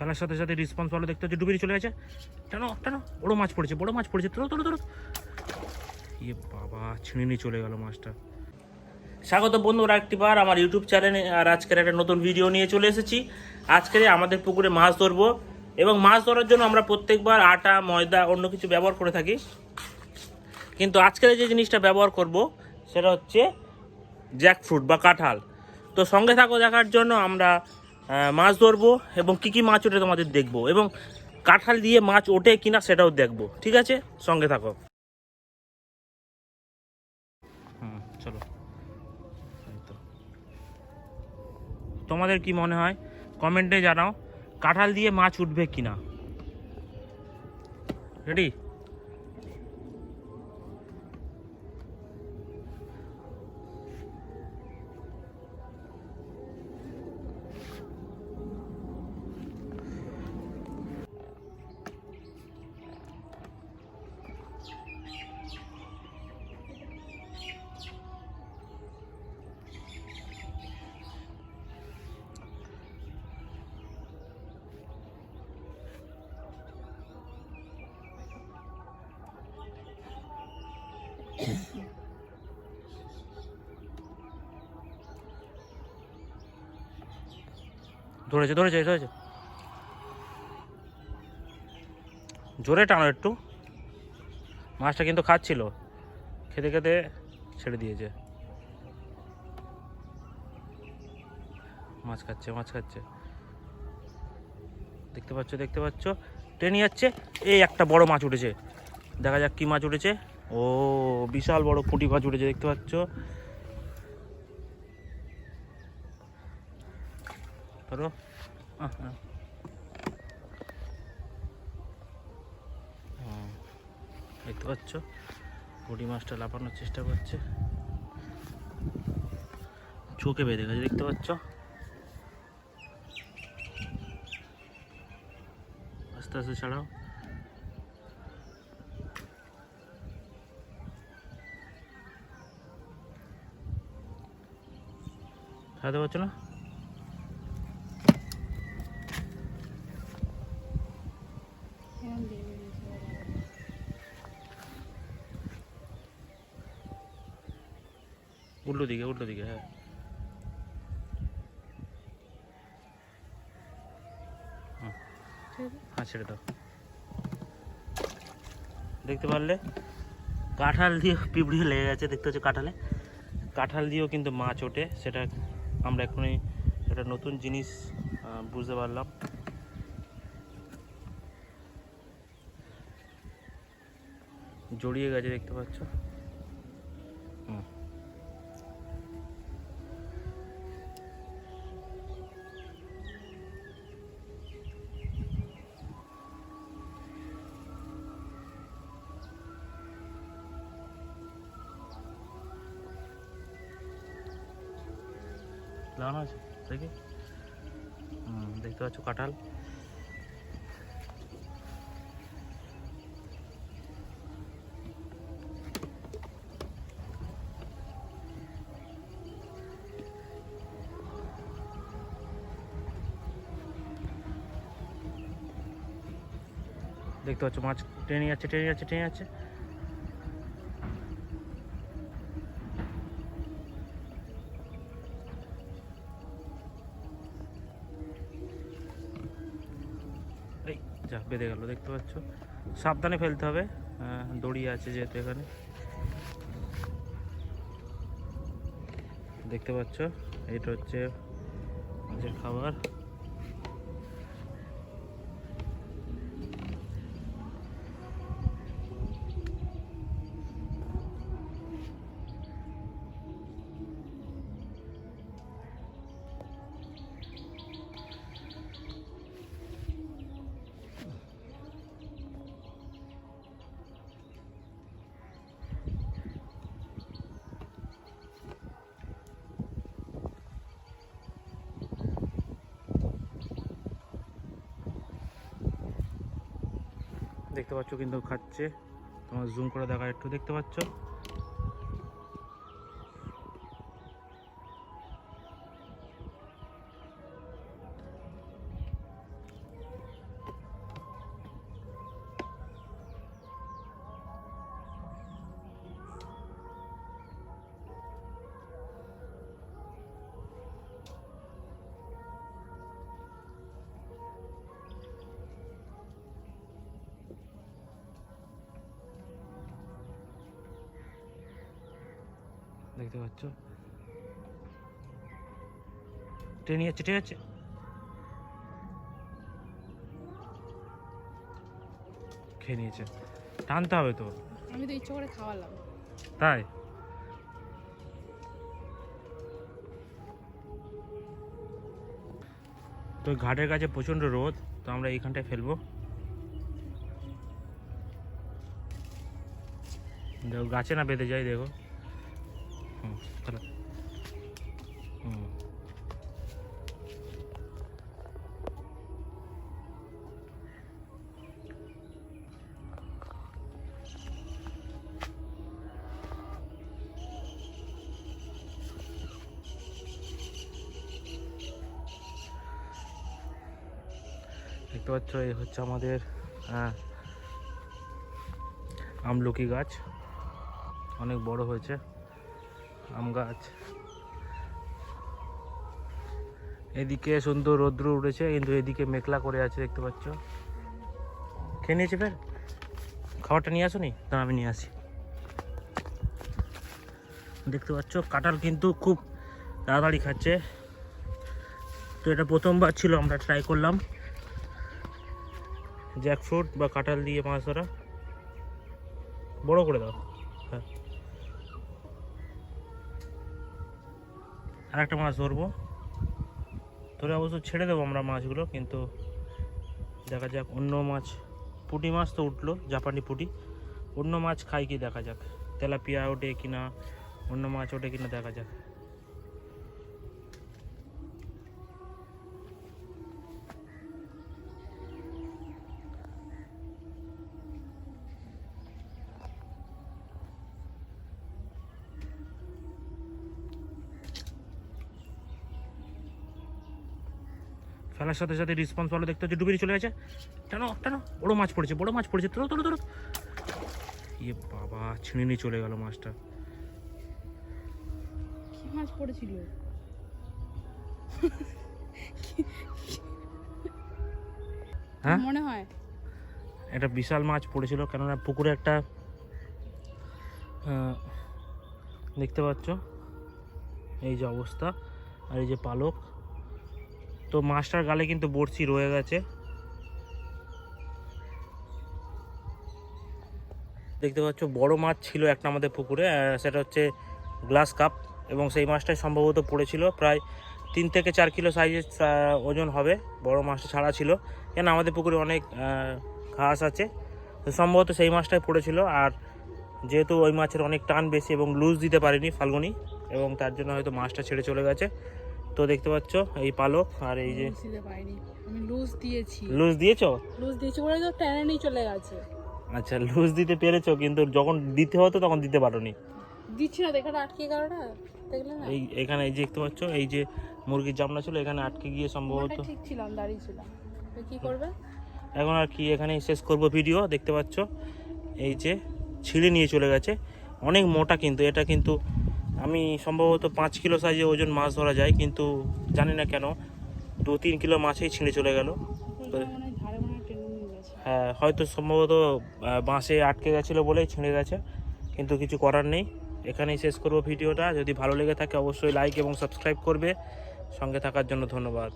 ফেলার সাথে সাথে রেসপন্স ভালো দেখতে হচ্ছে, ডুবিয়ে চলে গেছে। টানো টানো, বড় মাছ পড়েছে, বড়ো মাছ পড়েছে, তোলো তোলো তোলো। ইয়ে বাবা ছিঁড়ে নিয়ে চলে গেল মাছটা। স্বাগত বন্ধুরা একটিবার আমার ইউটিউব চ্যানেলে আর আজকের একটা নতুন ভিডিও নিয়ে চলে এসেছি। আজকে আমাদের পুকুরে মাছ ধরবো, এবং মাছ ধরার জন্য আমরা প্রত্যেকবার আটা, ময়দা, অন্য কিছু ব্যবহার করে থাকি। কিন্তু আজকের যে জিনিসটা ব্যবহার করব, সেটা হচ্ছে জ্যাকফ্রুট বা কাঁঠাল। তো সঙ্গে থাকো দেখার জন্য আমরা মাছ ধরবো এবং কি কি মাছ ওঠে তোমাদের দেখব এবং কাঁঠাল দিয়ে মাছ ওঠে কিনা সেটাও দেখব, ঠিক আছে? সঙ্গে থাকো। চলো। তোমাদের কি মনে হয়? কমেন্টে জানাও, কাঁঠাল দিয়ে মাছ উঠবে কিনা? রেডি ধরেছে ধরেছে ধরেছে। জোরে টানো একটু। মাছটা কিন্তু খাচ্ছিল। খেতে খেতে ছেড়ে দিয়েছে। মাছ খাচ্ছে মাছ খাচ্ছে। দেখতে পাচ্ছ দেখতে পাচ্ছ। ট্রেনে যাচ্ছে। এই একটা বড় মাছ উঠেছে। দেখা যাক কি মাছ উঠেছে। ও, বিশাল বড় পুঁটি মাছ উঠেছে, দেখতে পাচ্ছ? ধরো। দেখতে পাচ্ছ? পুঁটি মাছটা লাফানোর চেষ্টা করছে। চোখে বেঁধে গেছে, দেখতে পাচ্ছ? আস্তে আস্তে ছাড়াও। ছাড়াতে পারছ না উল্টো দিকে উল্টো দিকে হ্যাঁ হুম। হ্যাঁ ছেড়ে দাও দেখতে পারলে কাঁঠাল দিয়ে পিঁপড়ি লেগে গেছে দেখতে হচ্ছে কাঁঠালে কাঁঠাল দিয়েও কিন্তু মাছ ওঠে সেটা আমরা এখনই একটা নতুন জিনিস বুঝতে পারলাম। জড়িয়ে গেছে দেখতে পাচ্ছ? লাগানো আছে, দেখি। দেখতে পাচ্ছ কাঁঠাল। দেখতে পাচ্ছ মাছ টেনে যাচ্ছে টেনে যাচ্ছে টেনে যাচ্ছে। যা বেঁধে গেল, দেখতে পাচ্ছ? সাবধানে ফেলতে হবে। দড়ি আছে যেহেতু এখানে। দেখতে পাচ্ছ? এটা হচ্ছে যে খাবার। দেখতে পাচ্ছ কিন্তু খাচ্ছে। তোমার জুম করে দেখা একটু দেখতে পাচ্ছ? দেখতে পাচ্ছ ট্রেনে যাচ্ছে ঠিক আছে খেয়ে নিয়েছে। টানতে হবে তো। আমি তো ইচ্ছা করে খাওয়ালাম। তাই? তো ঘাটের কাছে প্রচণ্ড রোদ তো আমরা এইখানটায় ফেলব। দেখো গাছে না বেঁধে যায় দেখো। দেখতে পাচ্ছ এই হচ্ছে আমাদের আমলকি গাছ। অনেক বড় হয়েছে। আম গাছ। এদিকে সুন্দর রৌদ্র উঠেছে, কিন্তু এদিকে মেঘলা করে আছে, দেখতে পাচ্ছ। খেয়ে নিয়েছে ফের? খাবারটা নিয়ে আসো নি না আমি নিয়ে আসি। দেখতে পাচ্ছ, কাঁঠাল কিন্তু খুব তাড়াতাড়ি খাচ্ছে। তো এটা প্রথমবার ছিল, আমরা ট্রাই করলাম। জ্যাকফ্রুট বা কাঁঠাল দিয়ে মাছ ধরা। বড় করে দাও। হ্যাঁ। আর একটা মাছ ধরবো। ধরে অবশ্য ছেড়ে দেবো আমরা মাছগুলো, কিন্তু দেখা যাক, অন্য মাছ, পুঁটি মাছ তো উঠল, জাপানি পুঁটি। অন্য মাছ খাই কি দেখা যাক, তেলাপিয়া ওঠে কিনা, অন্য মাছ ওঠে কিনা দেখা যাক। ফেলার সাথে সাথে রেসপন্স ভালো দেখতে হচ্ছে ডুবিয়ে চলে গেছে। টানো টানো বড় মাছ পড়েছে বড়ো মাছ পড়েছে তোলো তোলো তোলো। ইয়ে বাবা ছিঁড়ে নিয়ে চলে গেল মাছটা। কি মাছ পড়েছিল? হ্যাঁ? মনে হয়? একটা বিশাল মাছ পড়েছিল কেননা পুকুরে একটা দেখতে পাচ্ছ? এই যে অবস্থা আর এই যে পালক। তো মাছটার গালে কিন্তু বড়শি রয়ে গেছে। দেখতে পাচ্ছ, বড় মাছ ছিল একটা আমাদের পুকুরে সেটা হচ্ছে গ্লাস কাপ এবং সেই মাছটাই সম্ভবত পড়েছিল। প্রায় তিন থেকে চার কিলো সাইজের ওজন হবে, বড় মাছটা ছাড়া ছিল। কেন, আমাদের পুকুরে অনেক ঘাস আছে। তো সম্ভবত সেই মাছটাই পড়েছিল। আর যেহেতু ওই মাছের অনেক টান বেশি এবং লুজ দিতে পারেনি ফাল্গুনি, এবং তার জন্য হয়তো মাছটা ছেড়ে চলে গেছে। তো দেখতে পাচ্ছ এই পালক আর এই যে লুজ দিয়েছি। লুজ দিয়েছ? লুজ দিয়েছি বলে তো টেনে চলে গেছে। আচ্ছা লুজ দিতে পেরেছ কিন্তু যখন দিতে হতো তখন দিতে পারোনি। দিচ্ছি না দেখাটা আটকে গেল না? এই এখানে এই যে দেখতে পাচ্ছ এই যে মুরগির জামনা ছিল এখানে আটকে গিয়ে সম্ভবত ঠিক ছিলাম দাঁড়িয়ে ছিলাম। কি করবে? এখন আর কি এখানেই শেষ করব ভিডিও দেখতে পাচ্ছ? এই যে ছিঁড়ে নিয়ে চলে গেছে। অনেক মোটা কিন্তু এটা কিন্তু আমি সম্ভবত পাঁচ কিলো সাইজে ওজন মাছ ধরা যায় কিন্তু জানি না কেন দু তিন কিলো মাছেই ছিঁড়ে চলে গেল। হ্যাঁ হয়তো সম্ভবত বাঁশে আটকে গেছিল বলেই ছিঁড়ে গেছে কিন্তু কিছু করার নেই। এখানেই শেষ করব ভিডিওটা। যদি ভালো লেগে থাকে অবশ্যই লাইক এবং সাবস্ক্রাইব করবে। সঙ্গে থাকার জন্য ধন্যবাদ।